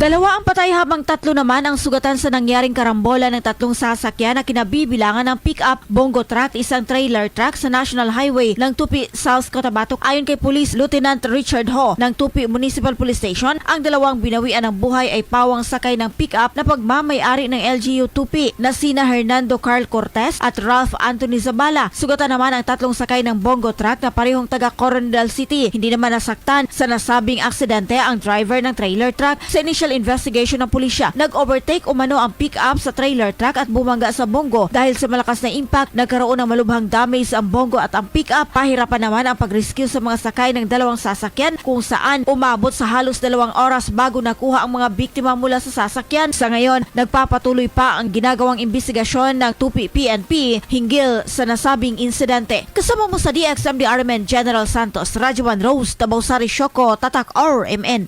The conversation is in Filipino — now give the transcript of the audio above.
Dalawa ang patay habang tatlo naman ang sugatan sa nangyaring karambola ng tatlong sasakyan na kinabibilangan ng pick-up, bongo truck, isang trailer truck sa National Highway ng Tupi, South Cotabato. Ayon kay Police Lieutenant Richard Ho ng Tupi Municipal Police Station, ang dalawang binawian ng buhay ay pawang sakay ng pick-up na pagmamayari ng LGU Tupi na sina Hernando Carl Cortez at Ralph Anthony Zabala. Sugatan naman ang tatlong sakay ng bongo truck na parehong taga Coronadal City. Hindi naman nasaktan sa nasabing aksidente ang driver ng trailer truck sa initial investigation ng pulisya. Nag-overtake umano ang pick-up sa trailer truck at bumangga sa bongo. Dahil sa malakas na impact, nagkaroon ng malubhang damage ang bongo at ang pick-up. Pahirapan naman ang pag-rescue sa mga sakay ng dalawang sasakyan kung saan umabot sa halos dalawang oras bago nakuha ang mga biktima mula sa sasakyan. Sa ngayon, nagpapatuloy pa ang ginagawang investigasyon ng Tupi PNP hinggil sa nasabing insidente. Kasama mo sa DXMD Armen General Santos, Rajawan Rose, Tabausari Shoko, Tatak RMN.